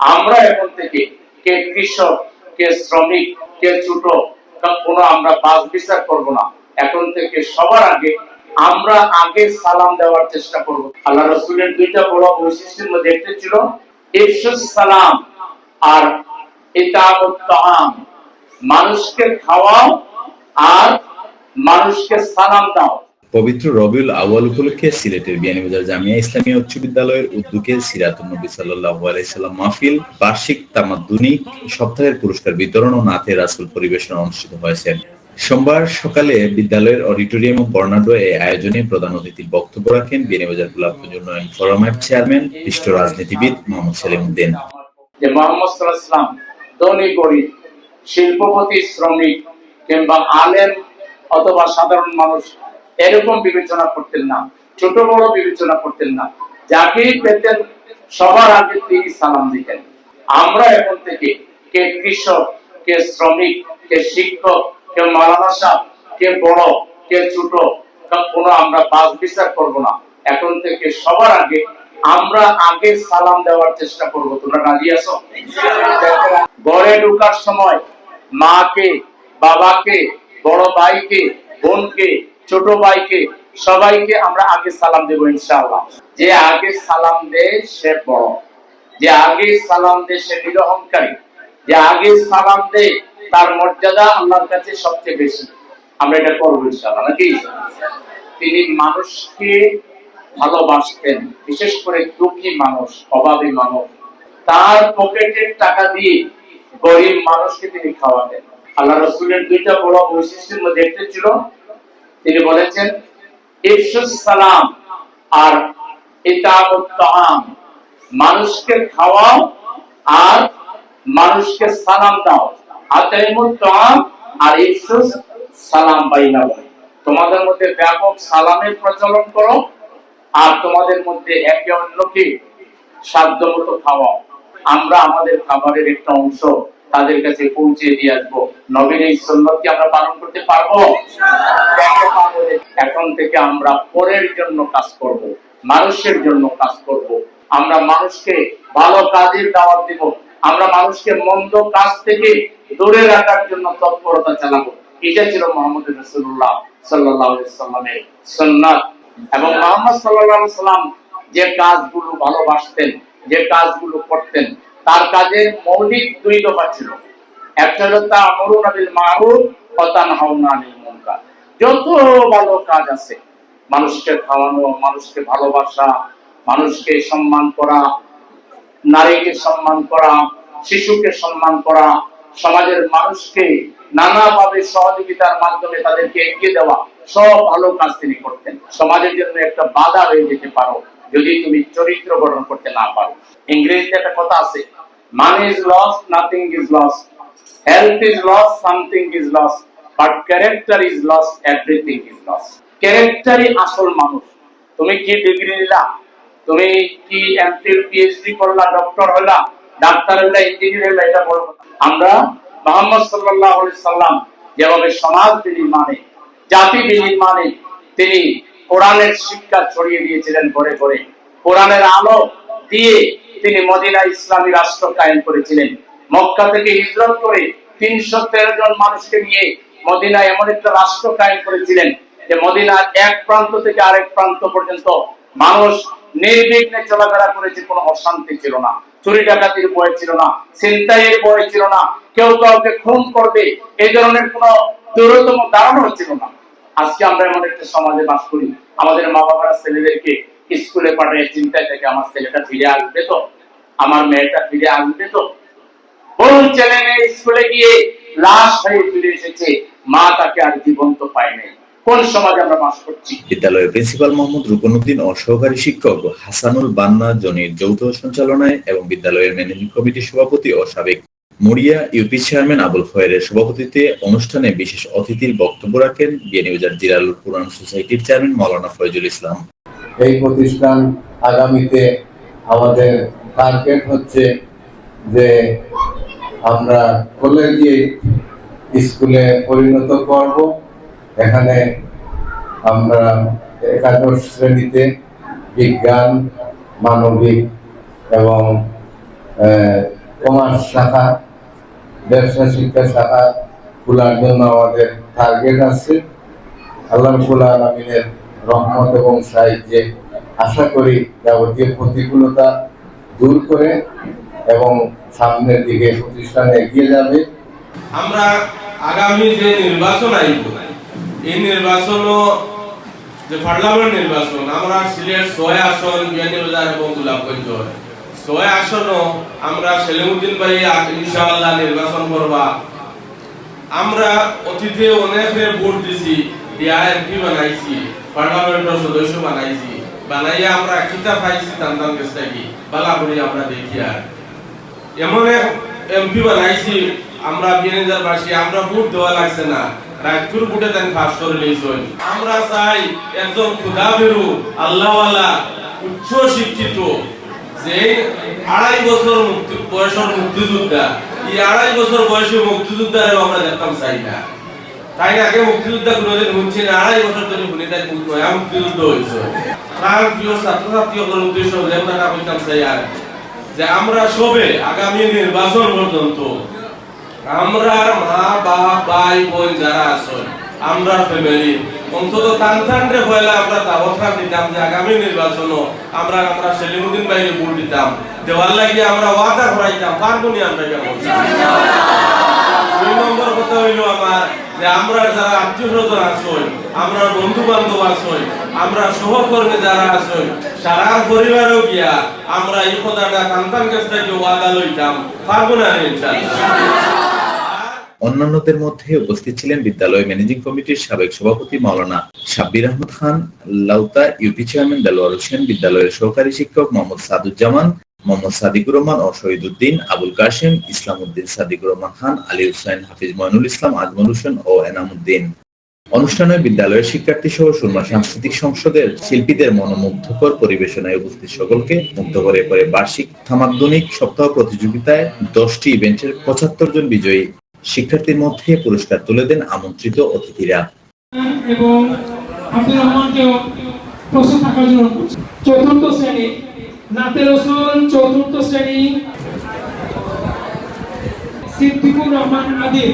আমরা এখন থেকে কে কৃষক, কে শ্রমিক, কে ছোট কোনো আমরা বাস বিচার করব না। এখন থেকে সবার আগে আমরা আগে সালাম দেওয়ার চেষ্টা করব। আল্লাহ রসুলের দুইটা বড় বৈশিষ্ট্যের মধ্যে একটা ছিল ইফসুস সালাম আর ইতামুত তাআম। মানুষকে খাওয়াও আর মানুষকে সালাম দাও। পবিত্র রবিউল আউয়াল উপলক্ষে সিলেটের বিয়ানীবাজার জামিয়া ইসলামিয়া উচ্চ বিদ্যালয়ের উদ্যোগে সিরাতুন নবী সাল্লাল্লাহু আলাইহি সাল্লাম মাহফিল, বার্ষিক তামাদ্দুনি, সপ্তাহের পুরস্কার বিতরণ ও নাথে রাসূল পরিবেশনা অনুষ্ঠিত হয়েছে। সোমবার সকালে বিদ্যালয়ের অডিটোরিয়াম ও বর্ণাঢ্য এই আয়োজনে প্রধান অতিথির বক্তব্য রাখেন বিয়ানীবাজার গোলাপগঞ্জ উন্নয়ন ফোরামের চেয়ারম্যান, বিশিষ্ট রাজনীতিবিদ মোহাম্মদ সেলিম উদ্দিন। যে মোহাম্মদ সাল্লাল্লাহু ধনী গরিব, শিল্পপতি, শ্রমিক কিংবা আলেম অথবা সাধারণ মানুষ এরকম বিবেচনা করতেন না, ছোট বড় বিবেচনা করতেন না। যাকেই পেতেন, সবার আগে তিনি সালাম দিতেন। আমরা এখন থেকে কে কৃষক, কে শ্রমিক, কে শিক্ষক, কে সাহেব কে বড়, কে ছোট কোনো আমরা বাস বিচার করব না। এখন থেকে সবার আগে আমরা আগে সালাম দেওয়ার চেষ্টা করব। তোমরা রাজি আছো? ঘরে ঢোকার সময় মাকে, বাবাকে, বড় ভাইকে, বোনকে ছোট ভাইকে, সবাইকে আমরা আগে সালাম দেবো ইনশাআল্লাহ। যে আগে সালাম দেয় সে বড়। যে আগে সালাম দেয় সে নিরহংকারী। যে আগে সালাম দেয় তার মর্যাদা আল্লাহর কাছে সবচেয়ে বেশি। আমরা এটা করব ইনশাআল্লাহ, নাকি? তিনি মানুষকে ভালোবাসতেন, বিশেষ করে দুঃখী মানুষ, অভাবী মানুষ। তার পকেটের টাকা দিয়ে গরিব মানুষকে তিনি খাওয়াতেন। আল্লাহ রসুলের দুইটা বড় বৈশিষ্ট্যের মধ্যে একটা ছিল তিনি বলেছেন সালাম আর মানুষকে খাওয়াও আর মানুষকে সালাম দাও। আর সালাম তোমাদের মধ্যে ব্যাপক সালামের প্রচলন করো আর তোমাদের মধ্যে একে অন্যকে সাধ্য মতো খাওয়াও। আমরা আমাদের খাবারের একটা অংশ তাদের কাছে পৌঁছে দিয়ে আসব। নবীন এই সুন্নতকে আমরা পালন করতে পারব? এখন থেকে আমরা পরের জন্য কাজ করব, মানুষের জন্য কাজ করব। আমরা মানুষকে ভালো কাজের দাওয়াত দিব, আমরা মানুষকে মন্দ কাজ থেকে দূরে রাখার জন্য তৎপরতা চালাবো। এটা ছিল মোহাম্মদ রসুল্লাহ সাল্লাহ সাল্লামের সন্ন্যাত এবং মোহাম্মদ সাল্লাহ সাল্লাম যে কাজগুলো ভালোবাসতেন, যে কাজগুলো করতেন, তার কাজের মৌলিক দুই দফা ছিল। একটা হলো তা আমরুন বিল মারুফ ওয়া তানহাউনা আনিল যত ভালো কাজ আছে, মানুষকে খাওয়ানো, মানুষকে ভালোবাসা, মানুষকে সম্মান করা, নারীকে সম্মান করা, শিশুকে সম্মান করা, সমাজের মানুষকে নানাভাবে সহযোগিতার মাধ্যমে তাদেরকে এগিয়ে দেওয়া, সব ভালো কাজ তিনি করতেন। সমাজের জন্য একটা বাধা হয়ে যেতে পারো, যদি তুমি চরিত্র গঠন করতে না পারো। ইংরেজিতে একটা কথা আছে money is lost nothing is lost health is lost something is lost but character is lost everything is lost ক্যারেক্টারই আসল মানুষ। তুমি কি ডিগ্রি নিলা? তুমি কি এমফিল পিএইচডি করলা ডক্টর হলা ডাক্তার হলা ইঞ্জিনিয়ার হলা এটা বড় কথা। আমরা মোহাম্মদ আলাইহি সাল্লাম যেভাবে সমাজ বিনির্মাণে জাতি বিনির্মাণে তিনি কোরআনের শিক্ষা ছড়িয়ে দিয়েছিলেন ঘরে ঘরে। কোরআনের আলো দিয়ে তিনি মদিনা ইসলামী রাষ্ট্র কায়েম করেছিলেন। মক্কা থেকে হিজরত করে তিনশো তেরো জন মানুষকে নিয়ে মদিনা এমন একটা রাষ্ট্র কায়েম করেছিলেন যে মদিনার এক প্রান্ত থেকে আরেক প্রান্ত পর্যন্ত মানুষ নির্বিঘ্নে চলাফেরা করেছে, কোনো অশান্তি ছিল না। চুরি ডাকাতির ভয় ছিল না, ছিনতাইয়ের ভয় ছিল না, কেউ কাউকে খুন করবে, এই ধরনের কোন দূরতম ধারণা ছিল না। আজকে আমরা এমন একটা সমাজে বাস করি, আমাদের মা বাবারা ছেলেদেরকে স্কুলে পাঠিয়ে, চিন্তায় থেকে, আমার ছেলেটা ফিরে আসবে তো? আমার মেয়েটা ফিরে আসবে তো? কোন ছেলে মেয়ে, স্কুলে গিয়ে লাশ হয়ে ফিরে এসেছে। মা তাকে আর জীবন্ত পায়নি কোন সমাজে আমরা বাস করছি? বিদ্যালয়ের প্রিন্সিপাল মোহাম্মদ রুকনুদ্দিন ও সহকারী শিক্ষক হাসানুল বান্না জনির যৌথ সঞ্চালনায় এবং বিদ্যালয়ের ম্যানেজিং কমিটির সভাপতি ও সাবেক মুড়িয়া ইউপি চেয়ারম্যান আবুল খয়েরের সভাপতিত্বে অনুষ্ঠানে বিশেষ অতিথির বক্তব্য রাখেন বিয়ানীবাজার জিরালুর পুরাণ সোসাইটির চেয়ারম্যান মাওলানা ফয়জুল ইসলাম। এই প্রতিষ্ঠান আগামীতে আমাদের টার্গেট হচ্ছে যে আমরা কলেজে স্কুলে পরিণত করব। এখানে আমরা একাদশ শ্রেণীতে বিজ্ঞান, মানবিক এবং কমার্স শাখা, ব্যবসা শিক্ষা শাখা খোলার জন্য আমাদের টার্গেট আছে। আল্লাহ রব্বুল আলমিনের রহমত এবং সাহায্যে আশা করি যাবতীয় প্রতিকূলতা দূর করে এবং সামনের দিকে প্রতিষ্ঠানে এগিয়ে যাবে। আমরা আগামী যে নির্বাচন আইব এই নির্বাচন যে পার্লামেন্ট নির্বাচন, আমরা সিলেট ছয় আসন বিয়ানীবাজার এবং গোলাপগঞ্জ ছয় আসন আমরা সেলিমুদ্দিন ভাই ইনশাআল্লাহ নির্বাচন করবা। আমরা অতীতে অনেকে ভোট দিছি দিয়া বানাইছি, পার্লামেন্টের সদস্য বানাইছি, বানাইয়া আমরা কিতা পাইছি, তান্তান কাছ থেকে বালা করে আমরা দেখি আর। এমন এক এমপি বানাইছি, আমরা বিএনজার বাসী আমরা ভোট দেওয়া লাগছে না। রাজপুর ভোটে দেন পাস করে লইছই আমরা চাই একজন খুদা বেরু আল্লাহওয়ালা, উচ্চ শিক্ষিত, যে আড়াই বছর মুক্তি, বয়সের মুক্তিযোদ্ধা। এই আড়াই বছর বয়সে মুক্তিযোদ্ধারে আমরা দেখতাম চাই না। তাই না? আগে মুক্তিযোদ্ধা কোনোদিন শুনছি না, আড়াই বছর ধরে শুনি তাই নয়া মুক্তিযুদ্ধ হয়েছে। প্রাণ প্রিয় ছাত্রছাত্রী সকলের উদ্দেশ্য দেবতাটা বলতাম চাই আর যে আমরা সবে আগামী নির্বাচন পর্যন্ত আমরা মা, বাপ, ভাই, বোন যারা আছেন, আমরা ফ্যামিলি অন্তত টান টান রে পয়লা আমরা দাওয়াত দিতাম যে আগামী নির্বাচন আমরা আমরা সেলিমুদ্দিন বাইরে ভোট দিতাম। দেওয়ার লাগিয়ে আমরা ওয়াদা করাইতাম পারব নি আমরা করছি দুই নম্বর কথা হইল আমার যে আমরা যারা আত্মীয় স্বজন আছেন আমরা বন্ধু বান্ধব আছেন আমরা সহকর্মী যারা আছেন সারা পরিবারও গিয়া আমরা এই কথাটা কান্তান কাছ থেকে ওয়াদা লইতাম। পারব না অন্যান্যদের মধ্যে উপস্থিত ছিলেন বিদ্যালয় ম্যানেজিং কমিটির সাবেক সভাপতি মাওলানা সাব্বির আহমদ খান, লাউতা ইউপি চেয়ারম্যান দেলোয়ার হোসেন, বিদ্যালয়ের সহকারী শিক্ষক মোহাম্মদ সাদুজ্জামান মোহাম্মদ সাদিকুর রহমান ও শহীদুদ্দিন আবুল কাশেম ইসলাম উদ্দিন সাদিকুর রহমান খান, আলী হুসাইন হাফিজ মইনুল ইসলাম, আজমল হোসেন ও এনামুদ্দিন। অনুষ্ঠানে বিদ্যালয়ের শিক্ষার্থী সহ সুরমা সাংস্কৃতিক সংসদের শিল্পীদের মনোমুগ্ধকর পরিবেশনায় উপস্থিত সকলকে মুগ্ধ করে পরে বার্ষিক থামাকদনিক সপ্তাহ প্রতিযোগিতায় দশটি ইভেন্টের পঁচাত্তর জন বিজয়ী শিক্ষার্থীর মধ্যে পুরস্কার তুলে দেন আমন্ত্রিত অতিথিরা। এবং থাকার জন্য চতুর্থ শ্রেণি নাতে রসুল চতুর্থ শ্রেণি সিদ্দিকুর রহমান আদিল।